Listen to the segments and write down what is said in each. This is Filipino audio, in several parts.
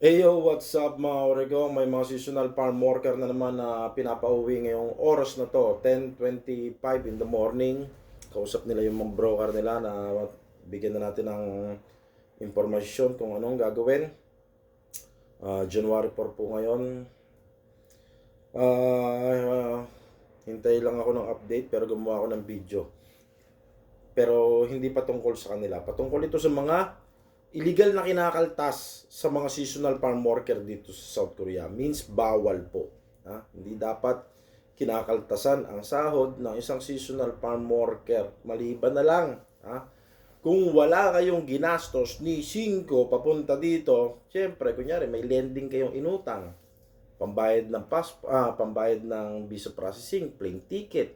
Hey yo, what's up mga orego? May mga seasonal farm worker na naman na pinapauwi ngayong oras na to, 10.25 in the morning. Kausap nila yung mga broker nila na bigyan na natin ng informasyon kung anong gagawin. Ah, January 4 po ngayon. Ah, hintay lang ako ng update pero gumawa ako ng video. Pero hindi patungkol sa kanila. Patungkol ito sa mga illegal na kinakaltas sa mga seasonal farm worker dito sa South Korea means bawal po. Ha? Hindi dapat kinakaltasan ang sahod ng isang seasonal farm worker. Maliban na lang. Ha? Kung wala kayong ginastos ni 5 papunta dito, syempre, kunyari, may lending kayong inutang. Pambayad ng pas, ah, pambayad ng visa processing, plane ticket,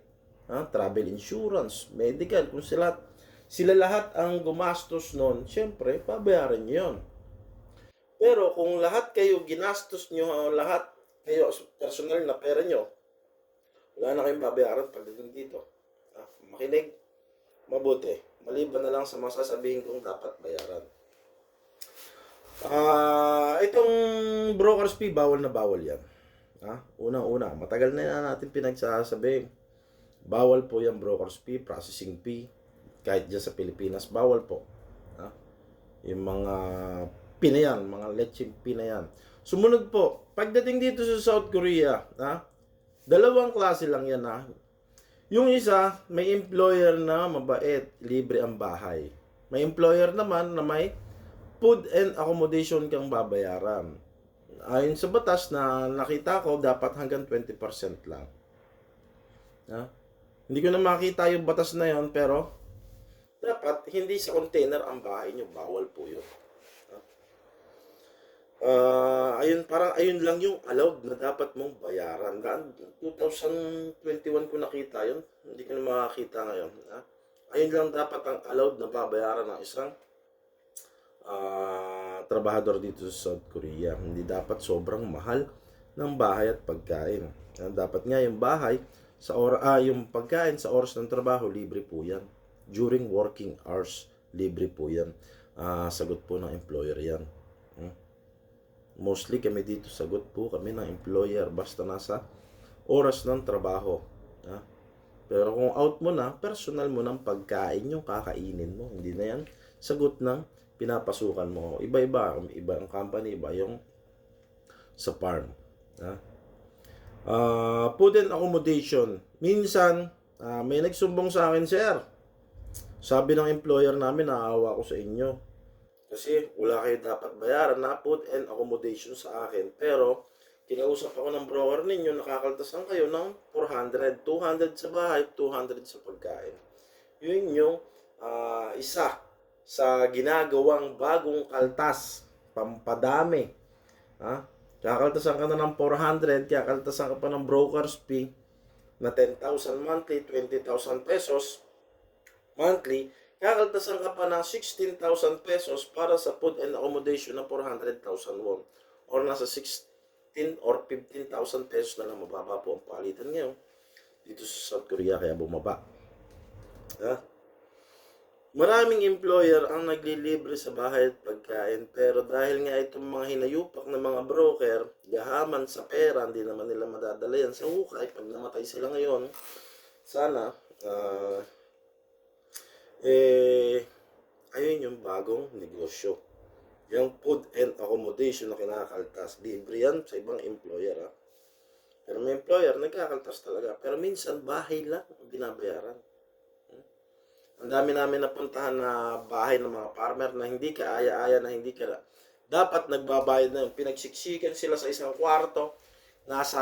ha? travel insurance, medical, kung sila sila lahat ang gumastos noon, syempre, pabayaran nyo yun. Pero kung lahat kayo ginastos nyo, lahat kayo personal na pera nyo, wala na kayong babayaran pagdating dito. Ah, makinig, mabuti. Maliban na lang sa mga sasabihin kong dapat bayaran. Ah, itong broker's fee, bawal na bawal yan. Ha? Unang-una, matagal na yan natin pinagsasabi. Bawal po yung broker's fee, processing fee, kahit dyan sa Pilipinas, bawal po. Ha? Yung mga pinayan, mga lecheng pinayan. Sumunod po, pagdating dito sa South Korea, ha? dalawang klase lang yan. Ha? Yung isa, may employer na mabait, libre ang bahay. May employer naman na may food and accommodation kang babayaran. Ayon sa batas na nakita ko, dapat hanggang 20% lang. Ha? Hindi ko na makita yung batas na yon pero dapat hindi sa container ang bahay nyo. Bawal po yun. Ah, ayun, parang ayun lang yung allowed na dapat mong bayaran. Daan, 2021 ko nakita yun. Hindi ko na makakita ngayon. Ha? Ayun lang dapat ang allowed na babayaran ng isang ah, trabahador dito sa South Korea. Hindi dapat sobrang mahal ng bahay at pagkain. Dapat nga yung bahay sa or ah, yung pagkain sa oras ng trabaho libre po 'yan. During working hours libre po 'yan. Ah, sagot po ng employer 'yan. Hmm? Mostly kami dito sagot po kami ng employer basta nasa oras ng trabaho. Ha? Pero kung out mo na, personal mo ng pagkain yung kakainin mo. Hindi na yan sagot ng pinapasukan mo. Iba-iba. Iba ang company, iba yung sa farm. Ha? Ah, food and accommodation. Minsan, ah, may nagsumbong sa akin, sir. Sabi ng employer namin, naawa ko sa inyo. Kasi wala kayo dapat bayaran na food and accommodation sa akin. Pero, kinausap ako ng broker ninyo, nakakaltasan kayo ng 400. 200 sa bahay, 200 sa pagkain. Yun yung ah, isa sa ginagawang bagong kaltas. Pampadami. Ha? Kakaltasan ka na ng 400, kakaltasan ka pa ng broker's fee na 10,000 monthly, 20,000 pesos monthly, kakaltasan ka pa ng 16,000 pesos para sa food and accommodation na 400,000 won. Or nasa 16 or 15,000 pesos na lang mababa po ang palitan ngayon dito sa South Korea kaya bumaba. Ha? Maraming employer ang naglilibre sa bahay at pagkain pero dahil nga itong mga hinayupak na mga broker, gahaman sa pera, hindi naman nila madadala yan sa hukay pag namatay sila ngayon. Sana, ah, eh, ayun yung bagong negosyo. Yung food and accommodation na kinakaltas. Libre yan sa ibang employer. Ha? Pero may employer, nagkakaltas talaga. Pero minsan, bahay lang ang binabayaran. Hmm? Ang dami namin napuntahan na bahay ng mga farmer na hindi ka aya-aya na hindi ka dapat nagbabayad na yun. Pinagsiksikan sila sa isang kwarto. Nasa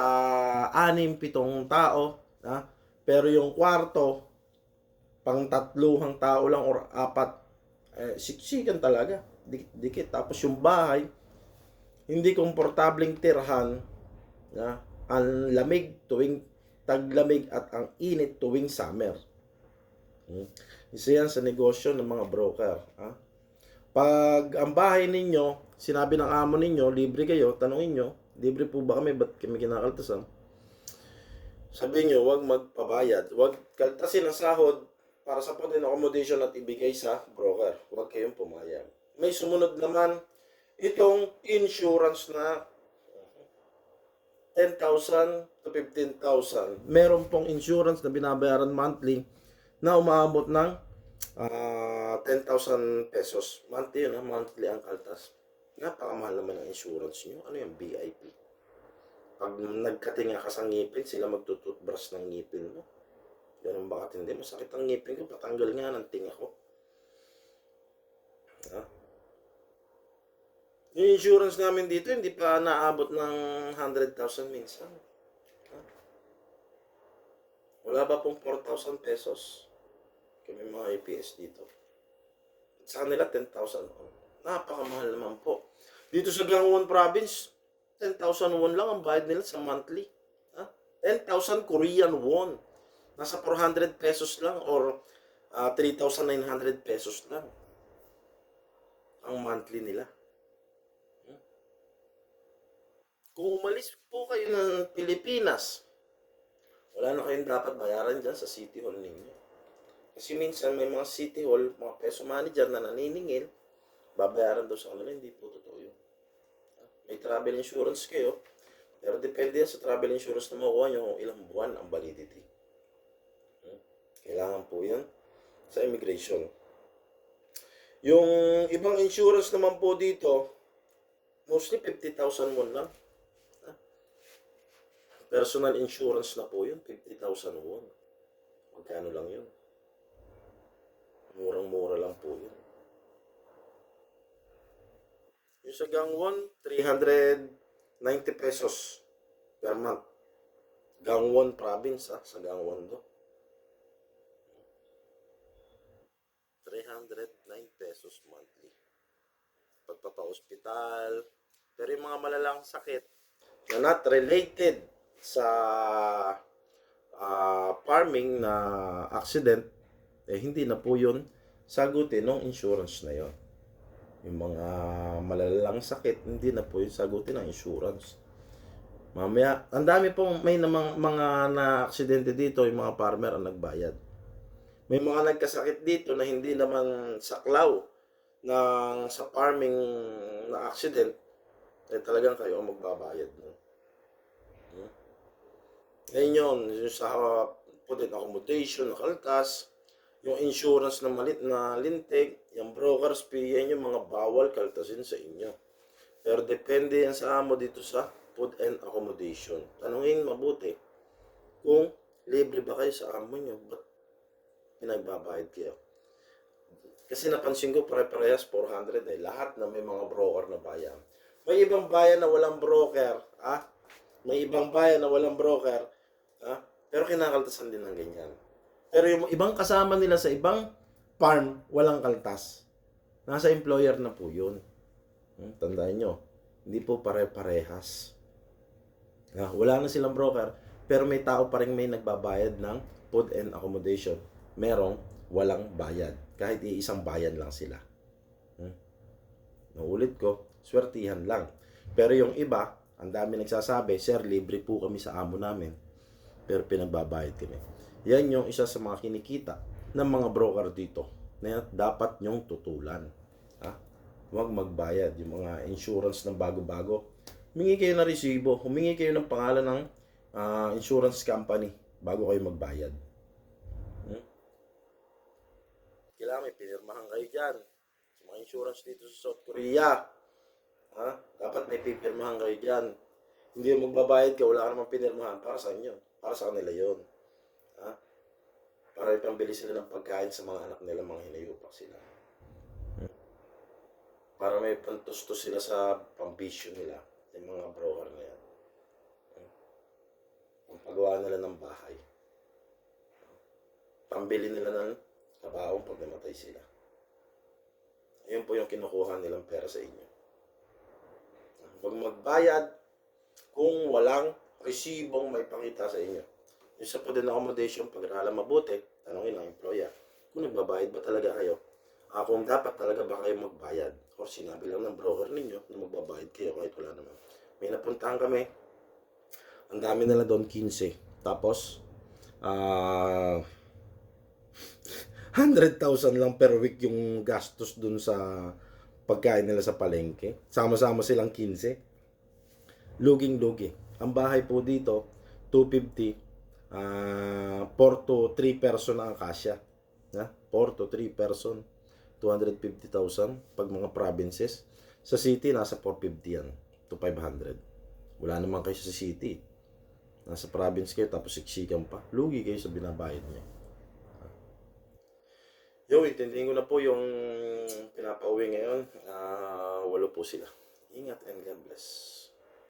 anim, pitong tao. Ha? Pero yung kwarto, pang tatluhang tao lang or apat, eh, siksikan talaga. Dikit-dikit. Tapos yung bahay, hindi komportabling tirhan. Na, ang lamig tuwing taglamig at ang init tuwing summer. Hmm. Isa yan sa negosyo ng mga broker. Ha? Pag ang bahay ninyo, sinabi ng amo ninyo, libre kayo, tanongin nyo, libre po ba kami, ba't kami kinakaltasan? Sabi nyo, wag magpabayad. Wag kaltasin ang sahod para sa food and accommodation at ibigay sa broker. Huwag kayong pumayag. May sumunod naman, itong insurance na 10,000 to 15,000. Meron pong insurance na binabayaran monthly na umaabot ng ah, 10,000 pesos. Monthly yun, ha? monthly ang kaltas. Napakamahal naman ang insurance nyo. Ano yung VIP? Pag nagkatinga ka sa ngipin, sila magtututbrush ng ngipin mo. Ganun bakit hindi? Masakit ang ngipin ko. Patanggal nga ng tinga ko. Ha? Yung insurance namin dito, hindi pa naabot ng 100,000 minsan. Ha? Wala ba pong 4,000 pesos? Kami mga IPS dito. Sa kanila, 10,000. Napakamahal naman po. Dito sa Gangwon Province, 10,000 won lang ang bayad nila sa monthly. Ha? 10,000 Korean won. Nasa 400 pesos lang or ah, 3,900 pesos lang ang monthly nila. Hmm? Kung umalis po kayo ng Pilipinas, wala na kayong dapat bayaran dyan sa City Hall ninyo. Kasi minsan may mga City Hall, mga peso manager na naniningil, babayaran daw sa kanila, hindi po totoo yun. May travel insurance kayo, pero depende yan sa travel insurance na makuha nyo kung ilang buwan ang validity. Kailangan po yan sa immigration. Yung ibang insurance naman po dito, mostly 50,000 won lang. Personal insurance na po yun, 50,000 won. Magkano lang yun? Murang-mura lang po yun. Yung sa Gangwon, 390 pesos per month. Gangwon province ha, sa Gangwon do. 309 pesos monthly. Pagpapa-hospital. Pero yung mga malalang sakit na not related sa ah, farming na accident, eh hindi na po yun sagutin ng insurance na yon. Yung mga malalang sakit, hindi na po yung sagutin ng insurance. Mamaya, ang dami pong may namang mga na-aksidente dito, yung mga farmer ang nagbayad. May mga nagkasakit dito na hindi naman saklaw ng sa farming na accident, eh talagang kayo ang magbabayad. No? Hmm? Ngayon yun, yung sa put in accommodation, na kaltas, yung insurance na malit na lintik, yung broker's fee, yan yung mga bawal kaltasin sa inyo. Pero depende yan sa amo dito sa food and accommodation. Tanungin mabuti kung libre ba kayo sa amo nyo. Ba't pinagbabayad kayo? Kasi napansin ko pare-parehas 400 eh. Lahat na may mga broker na bayan. May ibang bayan na walang broker. Ah? May ibang bayan na walang broker. Ah? Pero kinakaltasan din ng ganyan. Pero yung ibang kasama nila sa ibang farm, walang kaltas. Nasa employer na po yun. Hmm, tandaan nyo, hindi po pare-parehas. Ah, wala na silang broker, pero may tao pa rin may nagbabayad ng food and accommodation. Merong walang bayad. Kahit iisang bayan lang sila. Hmm. Naulit ko, swertihan lang. Pero yung iba, ang dami nagsasabi, Sir, libre po kami sa amo namin. Pero pinagbabayad kami. Yan yung isa sa mga kinikita ng mga broker dito na dapat nyong tutulan. Ha? Huwag magbayad. Yung mga insurance ng bago-bago, humingi kayo ng resibo, humingi kayo ng pangalan ng ah, insurance company bago kayo magbayad. Hmm? Kailangan may pinirmahan kayo dyan. Sa mga insurance dito sa South Korea. Ha? Dapat may pipirmahan kayo dyan. Hindi yung magbabayad ka, wala ka namang pinirmahan. Para sa inyo. Para sa kanila yon Ha? Para ipambili sila ng pagkain sa mga anak nila, mga hinayupak sila. Para may pantustos sila sa pambisyo nila, yung mga broker na yan. Ang pagawa nila ng bahay. Pambili nila ng kabaong pag namatay sila. Ayun po yung kinukuha nilang pera sa inyo. Huwag magbayad kung walang resibong may pakita sa inyo. Yung sa food and accommodation, pag-aralan mabuti, tanongin ang employer, kung nagbabayad ba talaga kayo? Ah, kung dapat talaga ba kayo magbayad? O sinabi lang ng broker ninyo na magbabayad kayo kahit wala naman. May napuntahan kami, ang dami nila doon 15. Tapos, ah, 100,000 lang per week yung gastos dun sa pagkain nila sa palengke. Sama-sama silang 15. Luging-lugi. Ang bahay po dito, 250. Ah, 4 to 3 person ang kasya. Na? 4 to 3 person. 250,000 pag mga provinces. Sa city, nasa 450 yan. To 500. Wala naman kayo sa city. Nasa province kayo, tapos siksikan pa. Lugi kayo sa binabayad niya. Yo, intindihin ko na po yung pinapauwi ngayon. Ah, walo po sila. Ingat and God bless.